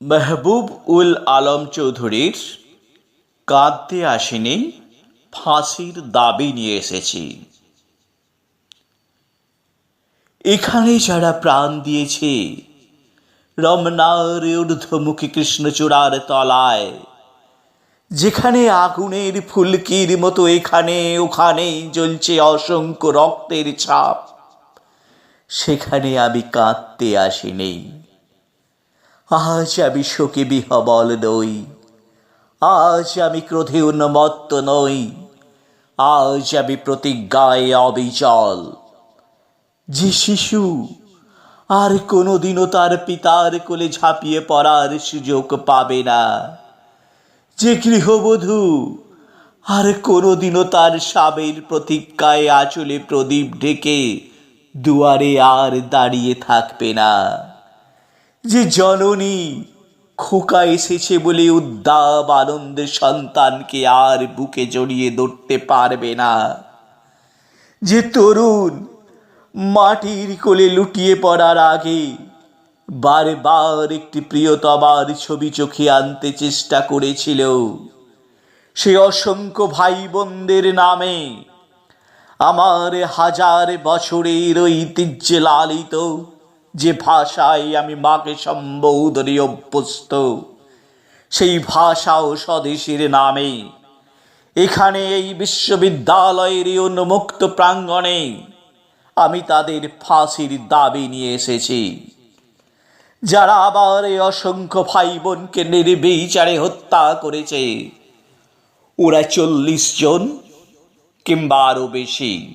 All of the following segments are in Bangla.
মেহবুব উল আলম চৌধুরীর কাঁদতে আসেনি, ফাঁসির দাবি নিয়ে এসেছি। এখানে যারা প্রাণ দিয়েছে, রমনার ঊর্ধ্বমুখী কৃষ্ণচূড়ার তলায়, যেখানে আগুনের ফুলকির মতো এখানে ওখানে জ্বলছে অসংখ্য রক্তের ছাপ, সেখানে আমি কাঁদতে আসিনি। আজ আমি শোকে বিহবল নই। আজ আমি ক্রোধে উন্মত্ত নই। আজ আমি প্রতিজ্ঞায় অবিচল। যে শিশু আর কোনোদিনও তার পিতার কোলে ঝাঁপিয়ে পড়ার সুযোগ পাবে না। যে গৃহবধূ আর কোনোদিনও তার স্বামীর প্রতিজ্ঞায় আঁচলে প্রদীপ ঢেকে দুয়ারে আর দাঁড়িয়ে থাকবে না। যে জননী খোকা এসেছে বলে উদ্দাম আনন্দের সন্তানকে আর বুকে জড়িয়ে ধরতে পারবে না। যে তরুণ মাটির কোলে লুটিয়ে পড়ার আগে বারবার একটি প্রিয়তমার ছবি চোখে আনতে চেষ্টা করেছিল। সে অসংখ্য ভাই বোনদের নামে আমার হাজার বছরের ঐতিহ্যে লালিত যে ভাষায় আমি মাকে সম্বোধনে অভ্যস্ত, সেই ভাষা ও স্বদেশের নামে। এখানে এই বিশ্ববিদ্যালয়ের উন্মুক্ত প্রাঙ্গণে আমি তাদের ফাঁসির দাবি নিয়ে এসেছি। যারা আবার এই অসংখ্য ভাই বোনকে নির্বিচারে হত্যা করেছে, ওরা চল্লিশ জন কিংবা আরও বেশি।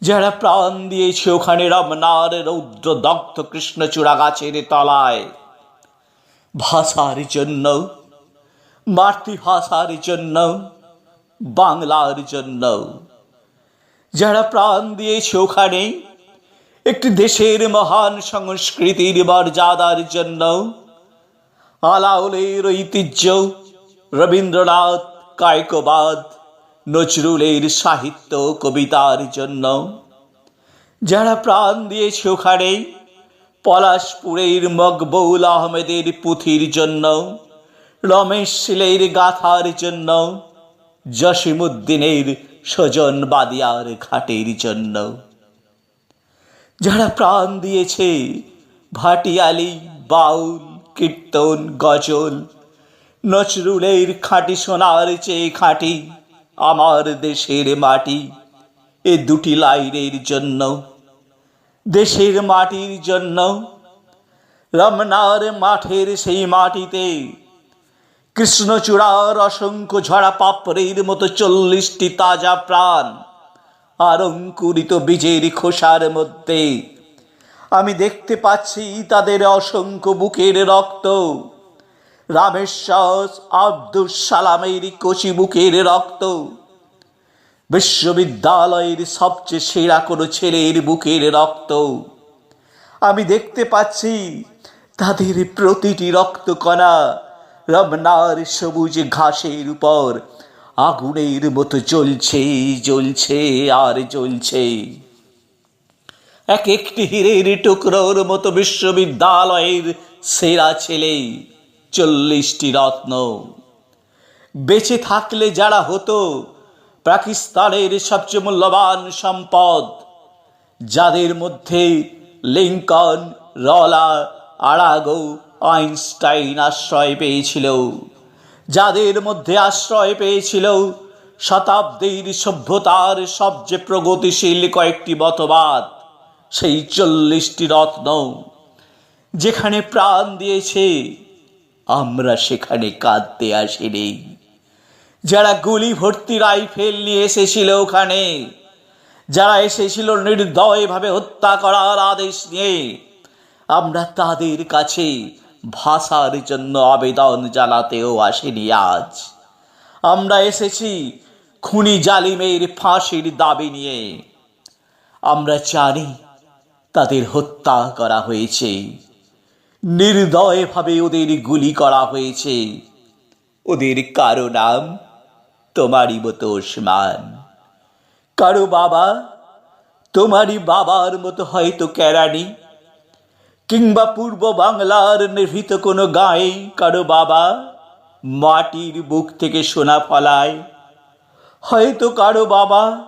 যারা প্রাণ দিয়েছে ওখানে রমনার রৌদ্র দগ্ধ কৃষ্ণচূড়া গাছের তলায়। ভাষার জন্য মাতৃভাষার জন্য, বাংলার জন্য। যারা প্রাণ দিয়েছে ওখানে, একটি দেশের মহান সংস্কৃতির মর্যাদার জন্য, আলাউলের ঐতিহ্য, রবীন্দ্রনাথ, কায়কবাদ নজরুলের সাহিত্য, কবিতার জন্য। যারা প্রাণ দিয়েছে ওখানে, পলাশপুরের মকবুল আহমেদের পুঁথির জন্য, রমেশ শিলের গাথার জন্য জসিমুদ্দিনের স্বজন বাদিয়ার ঘাটের জন্য। যারা প্রাণ দিয়েছে, ভাটিয়ালি, বাউল, কীর্তন, গজল, নজরুলের খাঁটি সোনার চেয়ে খাঁটি আমার দেশের মাটি এ দুটি লাইনের জন্য। দেশের মাটির জন্য, রমনার মাঠের সেই মাটিতে কৃষ্ণচূড়ার অসংখ্য ঝরা পাপড়ের মতো চল্লিশটি তাজা প্রাণ আর অঙ্কুরিত বীজের খোসার মধ্যে। আমি দেখতে পাচ্ছি তাদের অসংখ্য বুকের রক্ত। রামেশ্বর আব্দুল সালামের কচি বুকের রক্ত। বিশ্ববিদ্যালয়ের সবচেয়ে সেরা কোনো ছেলের বুকের রক্ত। আমি দেখতে পাচ্ছি তাদের প্রতিটি রক্তকণা রমনার সবুজ ঘাসের উপর আগুনের মতো জ্বলছে জ্বলছে আর জ্বলছে। এক একটি হীরের টুকরোর মতো বিশ্ববিদ্যালয়ের সেরা ছেলে চল্লিশটি রত্ন। বেঁচে থাকলে যারা হতো, পাকিস্তানের সবচেয়ে মূল্যবান সম্পদ, যাদের মধ্যে লিঙ্কন, রলা আড়াগো আইনস্টাইন আশ্রয় পেয়েছিল, যাদের মধ্যে আশ্রয় পেয়েছিল শতাব্দীর সভ্যতার সবচেয়ে প্রগতিশীল কয়েকটি মতবাদ, সেই চল্লিশটি রত্ন, যেখানে প্রাণ দিয়েছে আমরা সেখানে কাঁদতে আসিনি। যারা গুলি ভর্তি রাইফেল নিয়ে এসেছিল ওখানে, যারা এসেছিল নির্দয়ভাবে হত্যা করার আদেশ নিয়ে, আমরা তাদের কাছে ভাষার জন্য আবেদন জানাতেও আসেনি আজ। আমরা এসেছি খুনি জালিমের ফাঁসির দাবি নিয়ে। আমরা জানি তাদের হত্যা করা হয়েছে। নির্দয়ভাবে ওদের গুলি করা হয়েছে। ওদের কারও নাম তোমারই মতো ওসমান। কারও বাবা তোমারই বাবার মতো হয়তো কেরানি। কিংবা পূর্ব বাংলার নিভৃত কোনো গায়ে কারও বাবা মাটির বুক থেকে সোনা ফলায়। হয়তো কারও বাবা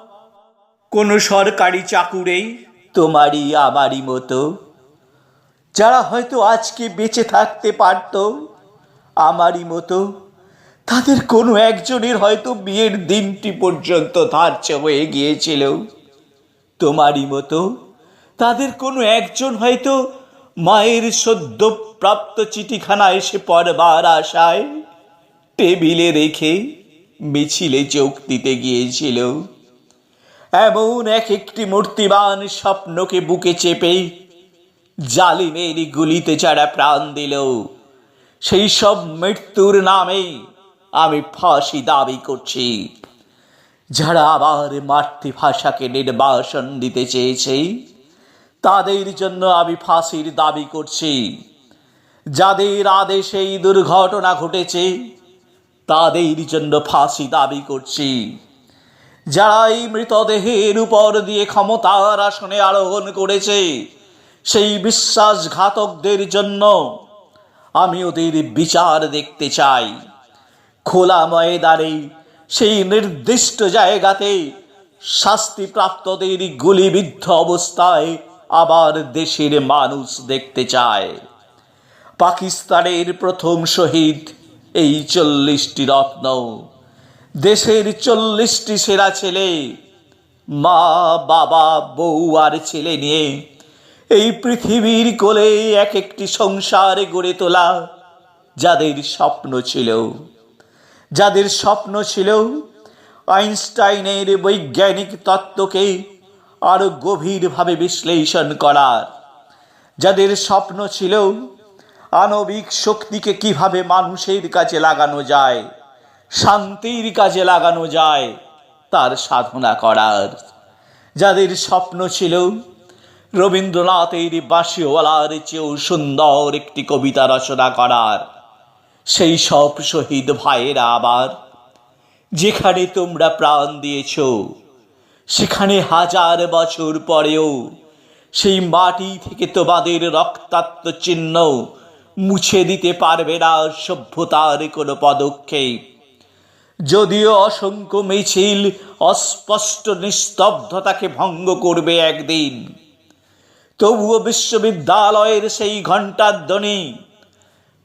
কোনো সরকারি চাকুরেই তোমারই আমারই মতো যারা হয়তো আজকে বেঁচে থাকতে পারত আমারই মতো, তাদের কোনো একজনের হয়তো বিয়ের দিনটি পর্যন্ত ধার্য হয়ে গিয়েছিল। তোমারই মতো, তাদের কোনো একজন হয়তো মায়ের সদ্য প্রাপ্ত চিঠিখানা এসে পড়বার আশায় টেবিলে রেখে মিছিলে চোখ দিতে গিয়েছিল। এমন এক একটি মূর্তিবান স্বপ্নকে বুকে চেপে জালিমের গুলিতে যারা প্রাণ দিল, সেই সব মৃত্যুর নামে আমি ফাঁসি দাবি করছি। যারা আবার মাতৃভাষাকে নির্বাসন দিতে চেয়েছে, তাদের জন্য আমি ফাঁসির দাবি করছি। যাদের আদেশে এই দুর্ঘটনা ঘটেছে, তাদের জন্য ফাঁসি দাবি করছি। যারা এই মৃতদেহের উপর দিয়ে ক্ষমতার আসনে আরোহণ করেছে সেই বিশ্বাসঘাতকদের জন্য আমি ওদের বিচার দেখতে চাই। খোলা ময়দানে সেই নির্দিষ্ট জায়গাতে শাস্তিপ্রাপ্তদের গুলিবিদ্ধ অবস্থায় আবার দেশের মানুষ দেখতে চায়। পাকিস্তানের প্রথম শহীদ এই চল্লিশটি রত্ন। দেশের চল্লিশটি সেরা ছেলে, মা, বাবা, বউ আর ছেলে নিয়ে এই পৃথিবীর কোলে এক একটি সংসার গড়ে তোলা। যাদের স্বপ্ন ছিল, যাদের স্বপ্ন ছিল, আইনস্টাইনের বৈজ্ঞানিক তত্ত্বকে আরও গভীরভাবে বিশ্লেষণ করার যাদের স্বপ্ন ছিল, আণবিক শক্তিকে কীভাবে মানুষের কাছে লাগানো যায়, শান্তির কাজে লাগানো যায়, তার সাধনা করার। যাদের স্বপ্ন ছিল রবীন্দ্রনাথের বাঁশিওয়ালার চেয়েও সুন্দর একটি কবিতা রচনা করার। সেই সব শহীদ ভাইয়েরা আবার, যেখানে তোমরা প্রাণ দিয়েছ, সেখানে হাজার বছর পরেও সেই মাটি থেকে তোমাদের রক্তাক্ত চিহ্ন মুছে দিতে পারবে না সভ্যতার কোনো পদক্ষেপ। যদিও অসংখ্য মিছিল অস্পষ্ট নিস্তব্ধতাকে ভঙ্গ করবে একদিন তবুও বিশ্ববিদ্যালয়ের সেই ঘণ্টার ধ্বনি।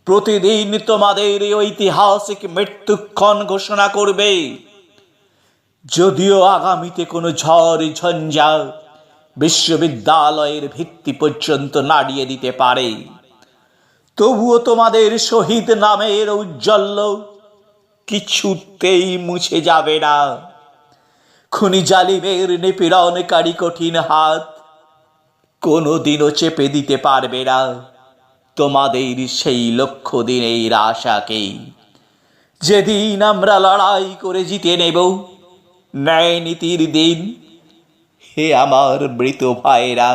প্রতিদিন তোমাদের ঐতিহাসিক মৃত্যুক্ষণ ঘোষণা করবে। যদিও আগামীতে কোনো ঝড়, ঝঞ্ঝা বিশ্ববিদ্যালয়ের ভিত্তি পর্যন্ত নাড়িয়ে দিতে পারে। তবুও তোমাদের শহীদ নামের ঔজ্জ্বল্য কিছুতেই মুছে যাবে না। খুনি জালিমের নিপীড়নকারী কঠিন হাত কোনোদিনও চেপে দিতে পারবে না। তোমাদের সেই লক্ষ্য দিনের আশাকে। যেদিন আমরা লড়াই করে জিতে নেব, ন্যায় নীতির দিন, হে আমার মৃত ভাইরা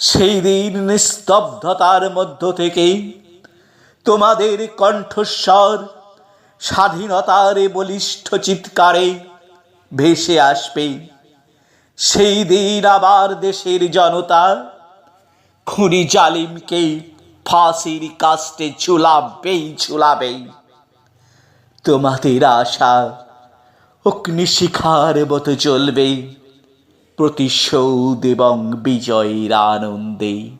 সেই দিন নিস্তব্ধতার মধ্য থেকে তোমাদের কণ্ঠস্বর স্বাধীনতার বলিষ্ঠ চিৎকারে ভেসে আসবে। সেই দিন আবার দেশের জনতা খুনি জালিমকে ফাঁসির কাস্টে ঝুলাবেই ঝুলাবেই। তোমাদের আশা অগ্নিশিখার মতো চলবে, প্রতিশোধ এবং বিজয়ের আনন্দে।